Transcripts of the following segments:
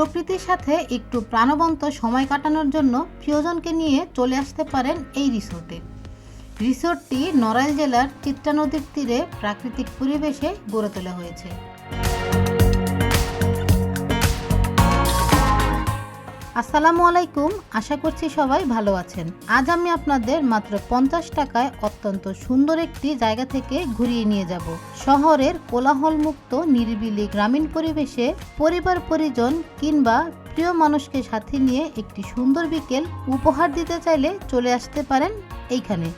প্রকৃতির সাথে একটু প্রাণবন্ত সময় কাটানোর জন্য প্রিয়জনকে নিয়ে চলে আসতে পারেন এই রিসোর্টে। রিসোর্টটি নড়াইল জেলার চিত্রা নদীর তীরে প্রাকৃতিক পরিবেশে গড়ে তোলা হয়েছে। আসসালামু আলাইকুম, আশা করছি সবাই ভালো আছেন। আজ আমি আপনাদের মাত্র পঞ্চাশ টাকায় অত্যন্ত সুন্দর একটি জায়গা থেকে ঘুরিয়ে নিয়ে যাব। শহরের কোলাহলমুক্ত, নিরিবিলি গ্রামীণ পরিবেশে পরিবার পরিজন কিংবা প্রিয় মানুষকে সাথে নিয়ে একটি সুন্দর বিকেল উপহার দিতে চাইলে চলে আসতে পারেন এইখানে।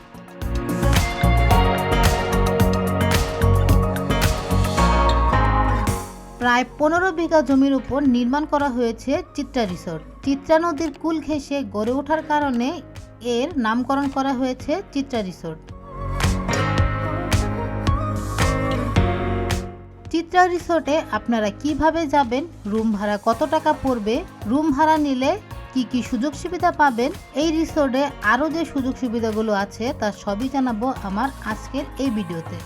প্রায় পনেরো বিঘা জমির উপর নির্মাণ করা হয়েছে চিত্রা রিসোর্ট। চিত্রা নদীর কুল ঘেঁষে গড়ে ওঠার কারণে এর নামকরণ করা হয়েছে চিত্রা রিসোর্ট। চিত্রা রিসোর্টে আপনারা কীভাবে যাবেন, রুম ভাড়া কত টাকা পড়বে, রুম ভাড়া নিলে কি কি সুযোগ সুবিধা পাবেন, এই রিসোর্টে আরও যে সুযোগ সুবিধাগুলো আছে তার সবই জানাব আমার আজকের এই ভিডিওতে।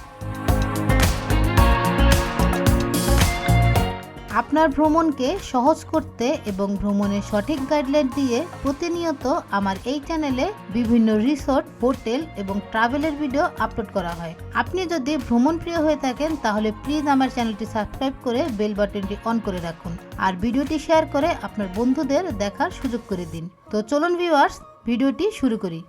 আপনার ভ্রমণকে সহজ করতে এবং ভ্রমণের সঠিক গাইডলাইন দিয়ে প্রতিনিয়ত আমার এই চ্যানেলে বিভিন্ন রিসোর্ট, হোটেল এবং ট্রাভেলের ভিডিও আপলোড করা হয়। আপনি যদি ভ্রমণ প্রিয় হয়ে থাকেন, তাহলে প্লিজ আমার চ্যানেলটি সাবস্ক্রাইব করে বেল বাটনটি অন করে রাখুন আর ভিডিওটি শেয়ার করে আপনার বন্ধুদের দেখার সুযোগ করে দিন। তো চলুন ভিউয়ার্স ভিডিওটি শুরু করি।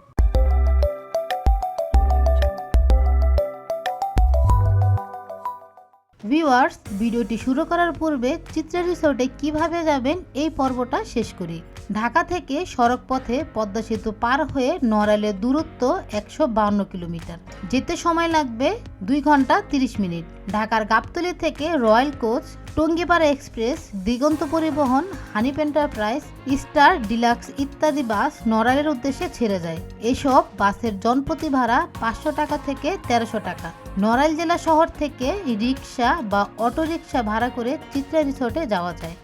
ভিউয়ার্স ভিডিওটি শুরু করার পূর্বে চিত্রা রিসোর্টে কীভাবে যাবেন এই পর্বটা শেষ করি। ঢাকা থেকে সড়ক পথে পদ্মা সেতু পার হয়ে নড়াইলের দূরত্ব একশো কিলোমিটার। যেতে সময় লাগবে দুই ঘণ্টা তিরিশ মিনিট। ঢাকার গাবতলী থেকে royal coach, Tungipara express, Digonto Paribahan Hanif enterprise, star, deluxe ইত্যাদি বাস নড়াইলের উদ্দেশ্যে ছেড়ে যায়। এসব বাসের জনপ্রতি ভাড়া পাঁচশো টাকা থেকে তেরোশো টাকা। নড়াইল জেলা শহর থেকে রিক্সা বা অটো রিক্সা ভাড়া করে চিত্রা রিসোর্টে যাওয়া যায়।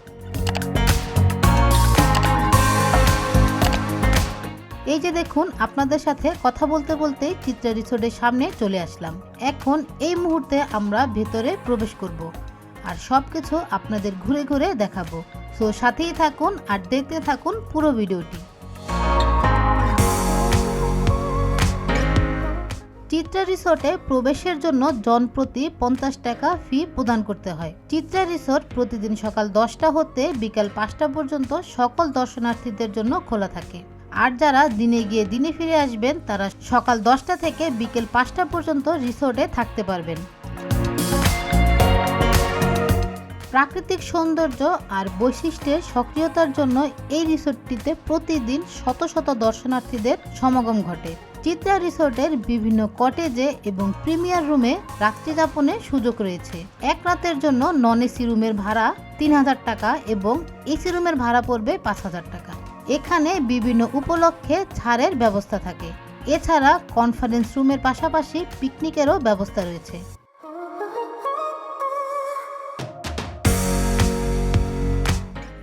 এই যে দেখুন, আপনাদের সাথে কথা বলতে বলতে চিত্রা রিসোর্টের সামনে চলে আসলাম। এখন এই মুহূর্তে আমরা ভেতরে প্রবেশ করব আর সব কিছু আপনাদের ঘুরে ঘুরে দেখাবো। সো সাথেই থাকুন আর দেখতে থাকুন পুরো ভিডিওটি। চিত্রা রিসোর্টে প্রবেশের জন্য জনপ্রতি পঞ্চাশ টাকা ফি প্রদান করতে হয়। চিত্রা রিসোর্ট প্রতিদিন সকাল দশটা হতে বিকাল পাঁচটা পর্যন্ত সকল দর্শনার্থীদের জন্য খোলা থাকে। আর যারা দিনে গিয়ে দিনে ফিরে আসবেন, তারা সকাল দশটা থেকে বিকেল পাঁচটা পর্যন্ত রিসোর্টে থাকতে পারবেন। প্রাকৃতিক সৌন্দর্য আর বৈশিষ্ট্যের সক্রিয়তার জন্য এই রিসোর্টটিতে প্রতিদিন শত শত দর্শনার্থীদের সমাগম ঘটে। চিত্রা রিসোর্টের বিভিন্ন কটেজে এবং প্রিমিয়ার রুমে রাত্রিযাপনের সুযোগ রয়েছে। এক রাতের জন্য নন এসি রুমের ভাড়া তিন হাজার টাকা এবং এসি রুমের ভাড়া পড়বে পাঁচ হাজার টাকা। এখানে বিভিন্ন উপলক্ষে ছাড়ের ব্যবস্থা থাকে। এছাড়া কনফারেন্স রুমের পাশাপাশি পিকনিকেরও ব্যবস্থা রয়েছে।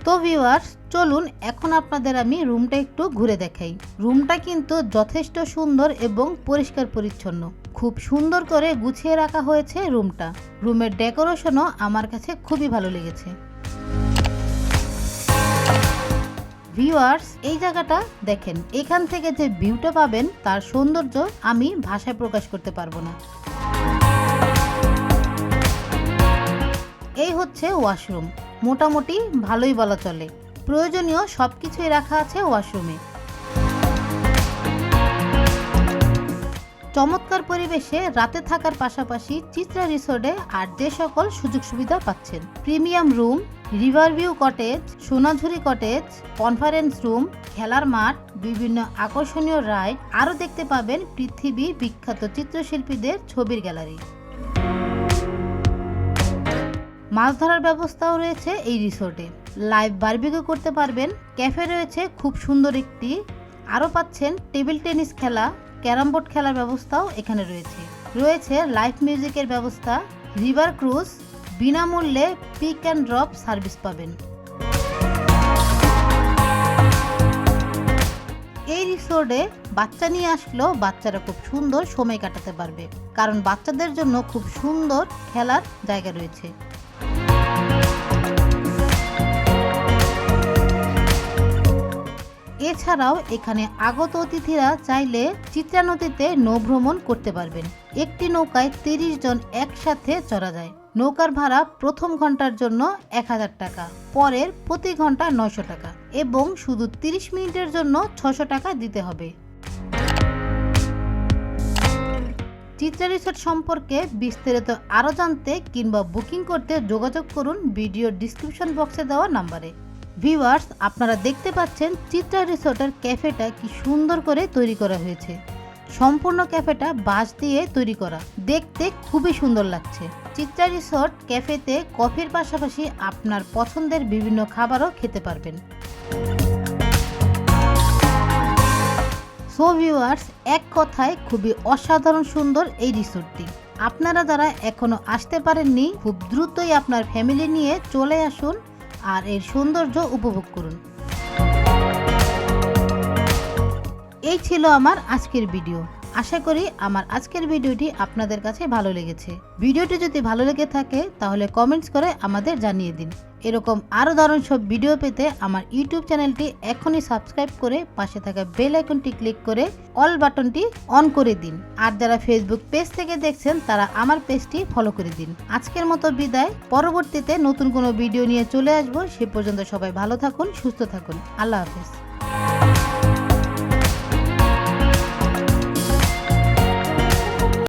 তো ভিউয়ার্স চলুন এখন আপনাদের আমি রুমটা একটু ঘুরে দেখাই। রুমটা কিন্তু যথেষ্ট সুন্দর এবং পরিষ্কার পরিচ্ছন্ন। খুব সুন্দর করে গুছিয়ে রাখা হয়েছে রুমটা। রুমের ডেকোরেশনও আমার কাছে খুবই ভালো লেগেছে। ভিউয়ার্স, এই জায়গাটা দেখেন, এখান থেকে যে ভিউটা পাবেন, তার সৌন্দর্য আমি ভাষায় প্রকাশ করতে পারব না। এই হচ্ছে ওয়াশরুম। মোটামুটি ভালোই বলা চলে। প্রয়োজনীয় সব কিছুই রাখা আছে ওয়াশরুমে। চমৎকার পরিবেশে রাতে থাকার পাশাপাশি চিত্রা রিসোর্টে আর যে সকল সুযোগ সুবিধা পাচ্ছেন। Premium room river view cottage, Sonajhuri cottage, conference room, খেলার মাঠ, বিভিন্ন আকর্ষণীয় রাইড, আরও দেখতে পাবেন পৃথিবী বিখ্যাত চিত্রশিল্পীদের ছবির গ্যালারি। মাছ ধরার ব্যবস্থাও রয়েছে এই রিসোর্টে। লাইভ বারবিকিউ করতে পারবেন। ক্যাফে রয়েছে খুব সুন্দর একটি। আরও পাচ্ছেন টেবিল টেনিস খেলা, ক্যারাম বোর্ড খেলার ব্যবস্থাও এখানে রয়েছে। রয়েছে লাইভ মিউজিকের ব্যবস্থা, রিভার ক্রুজ, বিনামূল্যে পিক অ্যান্ড ড্রপ সার্ভিস পাবেন। এই রিসোর্টে বাচ্চা নিয়ে আসলেও বাচ্চারা খুব সুন্দর সময় কাটাতে পারবে, কারণ বাচ্চাদের জন্য খুব সুন্দর খেলার জায়গা রয়েছে। এছাড়াও এখানে আগত অতিথিরা চাইলে চিত্রা নদীতে নৌভ্রমণ করতে পারবেন। একটি নৌকায় তিরিশ জন একসাথে চড়া যায়। নৌকার ভাড়া প্রথম ঘণ্টার জন্য এক হাজার টাকা, পরের প্রতি ঘণ্টা নয়শো টাকা এবং শুধু তিরিশ মিনিটের জন্য ছশো টাকা দিতে হবে। চিত্রা রিসোর্ট সম্পর্কে বিস্তারিত আরও জানতে কিংবা বুকিং করতে যোগাযোগ করুন ভিডিও ডিসক্রিপশন বক্সে দেওয়া নাম্বারে। ভিউয়ার্স আপনারা দেখতে পাচ্ছেন চিত্রা রিসোর্টের ক্যাফেটা কি সুন্দর করে তৈরি করা হয়েছে। সম্পূর্ণ ক্যাফেটা বাঁশ দিয়ে তৈরি করা। দেখতে খুবই সুন্দর লাগছে। চিত্রা রিসোর্ট ক্যাফেতে কফির পাশাপাশি আপনার পছন্দের বিভিন্ন খাবারও খেতে পারবেন। সো ভিউয়ার্স এক কথায় খুবই অসাধারণ সুন্দর এই রিসোর্টটি। আপনারা যারা এখনও আসতে পারেননি, খুব দ্রুতই আপনার ফ্যামিলি নিয়ে চলে আসুন। আর এর সৌন্দর্য উপভোগ করুন। এই ছিল আমার আজকের ভিডিও। আশা করি আমার আজকের ভিডিওটি আপনাদের কাছে ভালো লেগেছে। ভিডিওটি যদি ভালো লেগে থাকে, তাহলে কমেন্টস করে আমাদের জানিয়ে দিন। এরকম আরও দারুণ সব ভিডিও পেতে আমার ইউটিউব চ্যানেলটি এখনই সাবস্ক্রাইব করে পাশে থাকা বেল আইকনটি ক্লিক করে অল বাটনটি অন করে দিন। আর যারা ফেসবুক পেজ থেকে দেখছেন, তারা আমার পেজটি ফলো করে দিন। আজকের মতো বিদায়। পরবর্তীতে নতুন কোনো ভিডিও নিয়ে চলে আসব। সে পর্যন্ত সবাই ভালো থাকুন, সুস্থ থাকুন। আল্লাহ হাফেজ।